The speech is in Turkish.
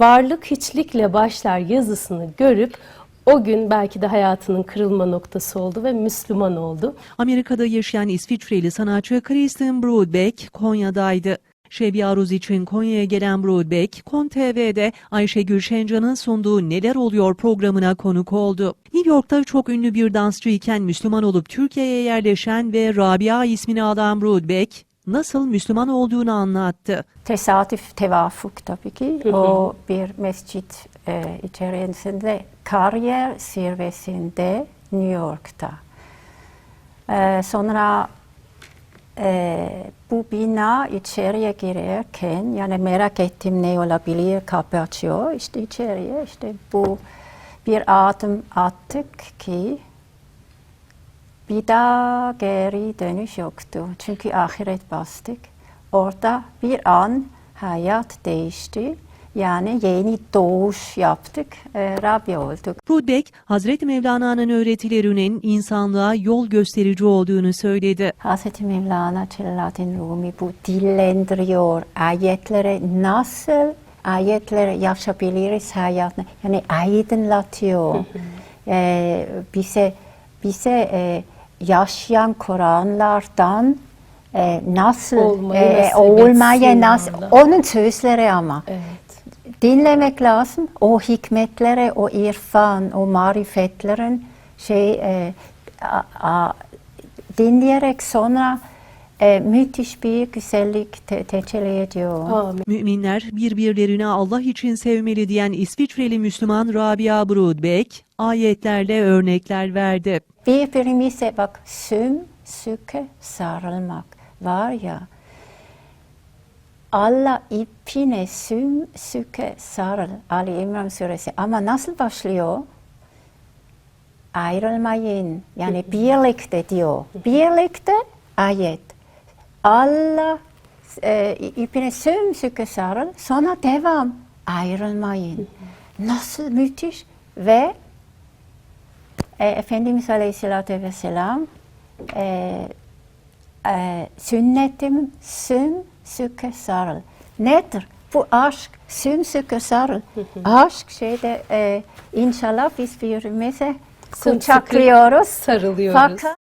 varlık hiçlikle başlar yazısını görüp o gün belki de hayatının kırılma noktası oldu ve Müslüman oldu. Amerika'da yaşayan İsviçreli sanatçı Kristen Broadbeck Konya'daydı. Şebi Aruz için Konya'ya gelen Broadbeck, Kon TV'de Ayşegül Şencan'ın sunduğu Neler Oluyor programına konuk oldu. New York'ta çok ünlü bir dansçı iken Müslüman olup Türkiye'ye yerleşen ve Rabia ismini alan Broadbeck, nasıl Müslüman olduğunu anlattı. Tesadüf, tevafuk tabii ki. O bir mescit e, içerisinde kariyer zirvesinde New York'ta. E, sonra e, bu bina içeriye girerken yani merak ettim ne olabilir kapı açıyor. İşte içeriye işte bu bir adım attık ki bir daha geri dönüş yoktu. Çünkü ahiret bastık. Orada bir an hayat değişti. Yani yeni doğuş yaptık. E, Rabbi olduk. Broadbeck, Hazreti Mevlana'nın öğretilerinin insanlığa yol gösterici olduğunu söyledi. Hazreti Mevlana Celaleddin Rumi bu dillendiriyor. Ayetleri nasıl ayetleri yaşayabiliriz hayatını. Yani aydınlatıyor. Ee, bize bize e, yaşayan Kur'anlardan e, nasıl Olmayı e, etsin nasıl onun sözleri ama Evet. dinlemek lazım. O hikmetleri, o irfan, o marifetlerin şey e, a, a, dinleyerek sonra e, müthiş bir güzellik te, tecelli ediyor. Amin. Müminler birbirlerini Allah için sevmeli diyen İsviçreli Müslüman Rabia Broadbeck ayetlerle örnekler verdi. Birbirimize bak sümsüke sarılmak var ya Allah ipine sümsüke sarıl Ali İmran suresi ama nasıl başlıyor? Ayrılmayın yani birlikte diyor. Birlikte ayet. Allah e, ipine sümsüke sarıl sonra devam ayrılmayın. Nasıl müthiş ve e, Efendimiz Aleyhisselatü Vesselam e, e, sünnetim sümsüke sarıl. Nedir? Bu aşk sümsüke sarıl. aşk şeyde e, inşallah biz birbirimize Sımsıkı kucaklıyoruz. sarılıyoruz. Fakat